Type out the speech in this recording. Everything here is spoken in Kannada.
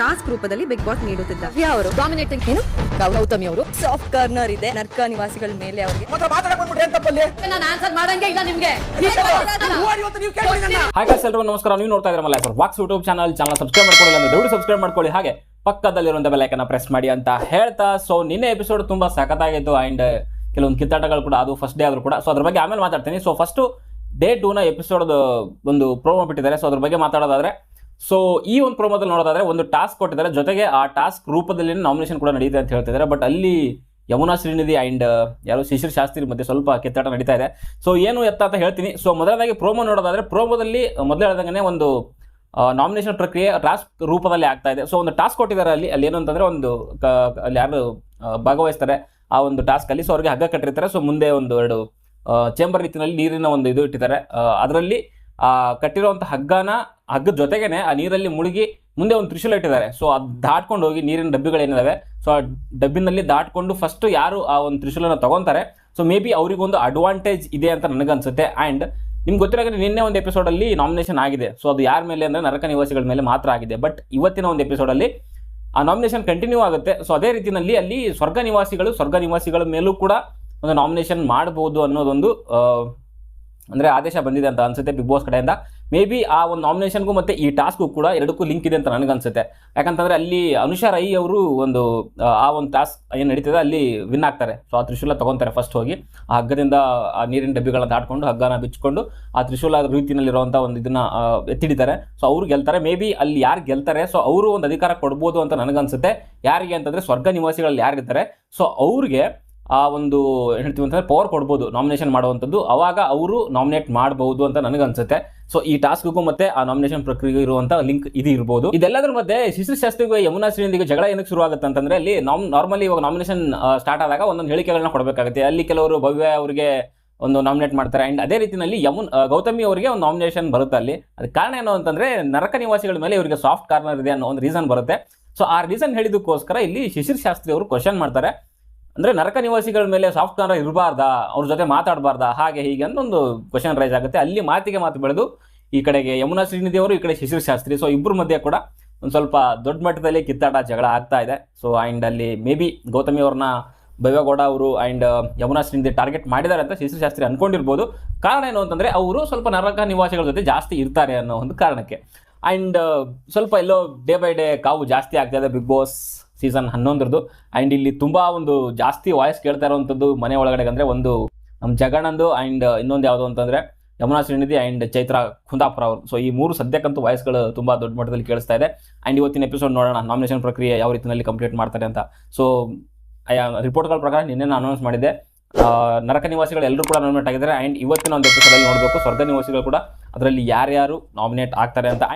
ಟಾಸ್ಕ್ ರೂಪದಲ್ಲಿ ಬಿಗ್ ಬಾಸ್ ನೀಡುತ್ತಿದ್ದಾರೆ ದಿವ್ಯಾ ಅವರು ಡಾಮಿನೇಟಿಂಗ್ ಏನು? ಗೌತಮಿ ಅವರು ಸಾಫ್ಟ್ ಕಾರ್ನರ್ ಇದೆ. ನರ್ಕ ನಿವಾಸಿಗಳ ಮೇಲೆ ಅವರಿಗೆ ನಾನು ಆನ್ಸರ್ ಮಾಡಂಗೆ ಇಲ್ಲ ನಿಮ್ಗೆ. ಹಾಯ್ ಗಾಯ್ಸ್ ಎಲ್ರಿಗೂ ನಮಸ್ಕಾರ. ನೀವು ನೋಡ್ತಾ ಇದ್ರೆ ಮಲ್ಲ ಸರ್ ವಾಕ್ಸ್ ಯೂಟ್ಯೂಬ್ ಚಾನಲ್ ಚಾನಲ್ ಸಬ್ಸ್ಕ್ರೈಬ್ ಮಾಡ್ಕೊಳ್ಳಿ ಅಂದ್ರೆ ದಯವಿಟ್ಟು ಸಬ್ಸ್ಕ್ರೈಬ್ ಮಾಡ್ಕೊಳ್ಳಿ. ಹಾಗೆ ಪಕ್ಕದಲ್ಲಿರುವಂತ ಬೆಲೈಕನ್ನ ಪ್ರೆಸ್ ಮಾಡಿ ಅಂತ ಹೇಳ್ತಾ. ಸೊ ನಿನ್ನೆ ಎಪಿಸೋಡ್ ತುಂಬಾ ಸಖತ್ತಾಗಿತ್ತು ಅಂಡ್ ಕೆಲವೊಂದು ಕಿತ್ತಾಟಗಳು ಕೂಡ ಅದು ಫಸ್ಟ್ ಡೇ ಆದ್ರೂ ಕೂಡ. ಸೊ ಅದ್ರ ಬಗ್ಗೆ ಆಮೇಲೆ ಮಾತಾಡ್ತೀನಿ. ಸೊ ಫಸ್ಟ್ ಡೇ ಟೂನ ಎಪಿಸೋಡ್ ಒಂದು ಪ್ರೋಮೋ ಬಿಟ್ಟಿದ್ದಾರೆ. ಸೊ ಅದ್ರ ಬಗ್ಗೆ ಮಾತಾಡೋದಾದ್ರೆ ಸೊ ಈ ಒಂದು ಪ್ರೋಮೋದಲ್ಲಿ ನೋಡೋದಾದ್ರೆ ಒಂದು ಟಾಸ್ಕ್ ಕೊಟ್ಟಿದ್ದಾರೆ. ಜೊತೆಗೆ ಆ ಟಾಸ್ಕ್ ರೂಪದಲ್ಲಿ ನಾಮಿನೇಷನ್ ಕೂಡ ನಡೀತಿದೆ ಅಂತ ಹೇಳ್ತಿದ್ದಾರೆ ಬಟ್ ಅಲ್ಲಿ ಯಮುನಾ ಶ್ರೀನಿಧಿ ಆ್ಯಂಡ್ ಯಾರು ಶಿಶಿರ್ ಶಾಸ್ತ್ರಿ ಮಧ್ಯೆ ಸ್ವಲ್ಪ ಕೆತ್ತಾಟ ನಡೀತಾ ಇದೆ. ಸೊ ಏನು ಎತ್ತ ಅಂತ ಹೇಳ್ತೀನಿ. ಸೊ ಮೊದಲನೇದಾಗಿ ಪ್ರೋಮೋ ನೋಡೋದಾದ್ರೆ ಪ್ರೋಮೋದಲ್ಲಿ ಮೊದಲು ಹೇಳ್ದಂಗೆ ಒಂದು ನಾಮಿನೇಷನ್ ಪ್ರಕ್ರಿಯೆ ಟಾಸ್ಕ್ ರೂಪದಲ್ಲಿ ಆಗ್ತಾ ಇದೆ. ಸೊ ಒಂದು ಟಾಸ್ಕ್ ಕೊಟ್ಟಿದ್ದಾರೆ ಅಲ್ಲಿ. ಅಲ್ಲಿ ಏನು ಅಂತಂದರೆ ಒಂದು ಅಲ್ಲಿ ಯಾರು ಭಾಗವಹಿಸ್ತಾರೆ ಆ ಒಂದು ಟಾಸ್ಕ್ ಅಲ್ಲಿ. ಸೊ ಅವ್ರಿಗೆ ಹಗ್ಗ ಕಟ್ಟಿರ್ತಾರೆ. ಸೊ ಮುಂದೆ ಒಂದು ಎರಡು ಚೇಂಬರ್ ರೀತಿಯಲ್ಲಿ ನೀರಿನ ಒಂದು ಇದು ಇಟ್ಟಿದ್ದಾರೆ. ಅದರಲ್ಲಿ ಕಟ್ಟಿರುವಂಥ ಹಗ್ಗನ ಹಗ್ಗದ ಜೊತೆಗೇನೆ ಆ ನೀರಲ್ಲಿ ಮುಳುಗಿ ಮುಂದೆ ಒಂದು ತ್ರಿಶೂಲ ಇಟ್ಟಿದ್ದಾರೆ. ಸೊ ಅದು ದಾಟ್ಕೊಂಡು ಹೋಗಿ ನೀರಿನ ಡಬ್ಬಿಗಳೇನಿದಾವೆ ಸೊ ಆ ಡಬ್ಬಿನಲ್ಲಿ ದಾಟ್ಕೊಂಡು ಫಸ್ಟ್ ಯಾರು ಆ ಒಂದು ತ್ರಿಶೂಲನ ತಗೊತಾರೆ? ಸೊ ಮೇ ಬಿ ಅವರಿಗೊಂದು ಅಡ್ವಾಂಟೇಜ್ ಇದೆ ಅಂತ ನನಗನ್ಸುತ್ತೆ. ಆ್ಯಂಡ್ ನಿಮ್ಗೆ ಗೊತ್ತಿರೋ ನಿನ್ನೆ ಒಂದು ಎಪಿಸೋಡಲ್ಲಿ ನಾಮಿನೇಷನ್ ಆಗಿದೆ. ಸೊ ಅದು ಯಾರ ಮೇಲೆ ಅಂದರೆ ನರಕ ನಿವಾಸಿಗಳ ಮೇಲೆ ಮಾತ್ರ ಆಗಿದೆ. ಬಟ್ ಇವತ್ತಿನ ಒಂದು ಎಪಿಸೋಡಲ್ಲಿ ಆ ನಾಮಿನೇಷನ್ ಕಂಟಿನ್ಯೂ ಆಗುತ್ತೆ. ಸೊ ಅದೇ ರೀತಿಯಲ್ಲಿ ಅಲ್ಲಿ ಸ್ವರ್ಗ ನಿವಾಸಿಗಳು ಸ್ವರ್ಗ ನಿವಾಸಿಗಳ ಮೇಲೂ ಕೂಡ ಒಂದು ನಾಮಿನೇಷನ್ ಮಾಡ್ಬೋದು ಅನ್ನೋದೊಂದು ಅಂದ್ರೆ ಆದೇಶ ಬಂದಿದೆ ಅಂತ ಅನಿಸುತ್ತೆ ಬಿಗ್ ಬಾಸ್ ಕಡೆಯಿಂದ. ಮೇ ಬಿ ಆ ಒಂದು ನಾಮಿನೇಷನ್ಗೂ ಮತ್ತು ಈ ಟಾಸ್ಕ್ಗೂ ಕೂಡ ಎರಡಕ್ಕೂ ಲಿಂಕ್ ಇದೆ ಅಂತ ನನಗನ್ಸುತ್ತೆ. ಯಾಕಂತಂದರೆ ಅಲ್ಲಿ ಅನುಷಾ ರೈ ಅವರು ಒಂದು ಆ, ಒಂದು ಟಾಸ್ಕ್ ಏನು ನಡೀತದೆ ಅಲ್ಲಿ ವಿನ್ ಆಗ್ತಾರೆ. ಸೊ ಆ ತ್ರಿಶೂಲ ತೊಗೊತಾರೆ ಫಸ್ಟ್ ಹೋಗಿ. ಆ ಹಗ್ಗದಿಂದ ಆ ನೀರಿನ ಡಬ್ಬಿಗಳನ್ನ ದಾಟ್ಕೊಂಡು ಹಗ್ಗನ ಬಿಚ್ಕೊಂಡು ಆ ತ್ರಿಶೂಲ ರೀತಿಯಲ್ಲಿರುವಂಥ ಒಂದು ಇದನ್ನು ಎತ್ತಿಡಿತಾರೆ ಸೊ ಅವರು ಗೆಲ್ತಾರೆ. ಮೇ ಬಿ ಅಲ್ಲಿ ಯಾರು ಗೆಲ್ತಾರೆ? ಸೊ ಅವರು ಒಂದು ಅಧಿಕಾರ ಕೊಡ್ಬೋದು ಅಂತ ನನಗನ್ಸುತ್ತೆ. ಯಾರಿಗೆ ಅಂತಂದರೆ ಸ್ವರ್ಗ ನಿವಾಸಿಗಳಲ್ಲಿ ಯಾರಿರ್ತಾರೆ? ಸೊ ಅವ್ರಿಗೆ ಆ ಒಂದು ಏನು ಹೇಳ್ತೀವಿ ಅಂತಂದರೆ ಪವರ್ ಕೊಡ್ಬೋದು ನಾಮಿನೇಷನ್ ಮಾಡುವಂಥದ್ದು. ಅವಾಗ ಅವರು ನಾಮಿನೇಟ್ ಮಾಡಬಹುದು ಅಂತ ನನಗನ್ಸುತ್ತೆ. ಸೊ ಈ ಟಾಸ್ಕ್ಗೂ ಮತ್ತೆ ಆ ನಾಮಿನೇಷನ್ ಪ್ರಕ್ರಿಯೆಗೆ ಇರುವಂಥ ಲಿಂಕ್ ಇದು ಇರ್ಬೋದು. ಇದೆಲ್ಲದರ ಮಧ್ಯೆ ಶಿಶು ಶಾಸ್ತ್ರಿಗೂ, ಯಮುನಾ ಶ್ರೀನಿಧಿಗೆ ಜಗಳ ಏನಕ್ಕೆ ಶುರು ಆಗುತ್ತೆ ಅಂತಂದ್ರೆ ಅಲ್ಲಿ ನಾಮ್ ನಾರ್ಮಲಿ ಇವಾಗ ನಾಮಿನೇಷನ್ ಸ್ಟಾರ್ಟ್ ಆದಾಗ ಒಂದೊಂದು ಹೇಳಿಕೆಗಳನ್ನ ಕೊಡಬೇಕಾಗುತ್ತೆ. ಅಲ್ಲಿ ಕೆಲವರು ಭವ್ಯ ಅವರಿಗೆ ಒಂದು ನಾಮಿನೇಟ್ ಮಾಡ್ತಾರೆ. ಅಂಡ್ ಅದೇ ರೀತಿಯಲ್ಲಿ ಯಮುನ್ ಗೌತಮಿ ಅವರಿಗೆ ಒಂದು ನಾಮಿನೇಷನ್ ಬರುತ್ತೆ ಅಲ್ಲಿ. ಅದಕ್ಕೆ ಕಾರಣ ಏನು ಅಂತಂದ್ರೆ ನರಕ ನಿವಾಸಿಗಳ ಮೇಲೆ ಇವರಿಗೆ ಸಾಫ್ಟ್ ಕಾರ್ನರ್ ಇದೆ ಅನ್ನೋ ಒಂದು ರೀಸನ್ ಬರುತ್ತೆ. ಸೊ ಆ ರೀಸನ್ ಹೇಳಿದಕ್ಕೋಸ್ಕರ ಇಲ್ಲಿ ಶಿಶಿರ್ ಶಾಸ್ತ್ರಿ ಅವರು ಕ್ವಶನ್ ಮಾಡ್ತಾರೆ. ಅಂದ್ರೆ ನರಕ ನಿವಾಸಿಗಳ ಮೇಲೆ ಸಾಫ್ಟ್ ಕಾರ್ನರ್ ಇರಬಾರ್ದಾ? ಅವ್ರ ಜೊತೆ ಮಾತಾಡಬಾರ್ದಾ? ಹಾಗೆ ಹೀಗೆ ಅಂತ ಒಂದು ಕ್ವಶನ್ ರೈಸ್ ಆಗುತ್ತೆ. ಅಲ್ಲಿ ಮಾತಿಗೆ ಮಾತು ಬೆಳೆದು ಈ ಕಡೆಗೆ ಯಮುನಾ ಶ್ರೀನಿಧಿ ಅವರು ಈ ಕಡೆ ಶಿಶಿರ್ ಶಾಸ್ತ್ರಿ. ಸೊ ಇಬ್ಬರ ಮಧ್ಯೆ ಕೂಡ ಒಂದು ಸ್ವಲ್ಪ ದೊಡ್ಡ ಮಟ್ಟದಲ್ಲಿ ಕಿತ್ತಾಟ, ಜಗಳ ಆಗ್ತಾ ಇದೆ. ಸೊ ಆ್ಯಂಡ್ ಅಲ್ಲಿ ಮೇ ಬಿ ಗೌತಮಿ ಅವ್ರನ್ನ ಬೈವೇಗೌಡ ಅವರು ಆ್ಯಂಡ್ ಯಮುನಾ ಶ್ರೀನಿಧಿ ಟಾರ್ಗೆಟ್ ಮಾಡಿದ್ದಾರೆ ಅಂತ ಶಿಶಿರ್ ಶಾಸ್ತ್ರಿ ಅಂದ್ಕೊಂಡಿರ್ಬೋದು ಕಾರಣ ಏನು ಅಂತಂದರೆ ಅವರು ಸ್ವಲ್ಪ ನರಕ ನಿವಾಸಿಗಳ ಜೊತೆ ಜಾಸ್ತಿ ಇರ್ತಾರೆ ಅನ್ನೋ ಒಂದು ಕಾರಣಕ್ಕೆ. ಆ್ಯಂಡ್ ಸ್ವಲ್ಪ ಎಲ್ಲೋ ಡೇ ಬೈ ಡೇ ಕಾವು ಜಾಸ್ತಿ ಆಗ್ತಾ ಇದೆ ಬಿಗ್ ಬಾಸ್ ಸೀಸನ್ ಹನ್ನೊಂದರದು. ಆ್ಯಂಡ್ ಇಲ್ಲಿ ತುಂಬ ಒಂದು ಜಾಸ್ತಿ ವಾಯ್ಸ್ ಕೇಳ್ತಾ ಇರುವಂಥದ್ದು ಮನೆ ಒಳಗಡೆ ಅಂದರೆ ಒಂದು ನಮ್ಮ ಜಗಣಂದು ಆ್ಯಂಡ್ ಇನ್ನೊಂದು ಯಾವುದು ಅಂತಂದರೆ ಯಮುನಾ ಶ್ರೀನಿಧಿ ಆ್ಯಂಡ್ ಚೈತ್ರ ಕುಂದಾಪುರ ಅವರು. ಸೊ ಈ ಮೂರು ಸದ್ಯಕ್ಕಂತೂ ವಾಯ್ಸ್ಗಳು ತುಂಬ ದೊಡ್ಡ ಮಟ್ಟದಲ್ಲಿ ಕೇಳಿಸ್ತಾ ಇದೆ. ಆ್ಯಂಡ್ ಇವತ್ತಿನ ಎಪಿಸೋಡ್ ನೋಡೋಣ ನಾಮಿನೇಷನ್ ಪ್ರಕ್ರಿಯೆ ಯಾವ ರೀತಿಯಲ್ಲಿ ಕಂಪ್ಲೀಟ್ ಮಾಡ್ತಾರೆ ಅಂತ. ಸೊ ರಿಪೋರ್ಟ್ಗಳ ಪ್ರಕಾರ ನಿನ್ನೆ ನಾನು ಅನೌನ್ಸ್ ಮಾಡಿದೆ ನರಕ ನಿವಾಸಿಗಳು ಎಲ್ಲರೂ ಕೂಡ ನಾಮಿನೇಟ್ ಆಗಿದ್ದಾರೆ. ಆ್ಯಂಡ್ ಇವತ್ತಿನ ಒಂದು ಎಪಿಸೋಡಲ್ಲಿ ನೋಡಬೇಕು. ಸ್ವರ್ಗ ನಿವಾಸಿಗಳು ಕೂಡ ಅದರಲ್ಲಿ ಯಾರ್ಯಾರು ನಾಮಿನೇಟ್ ಆಗ್ತಾರೆ ಅಂತ.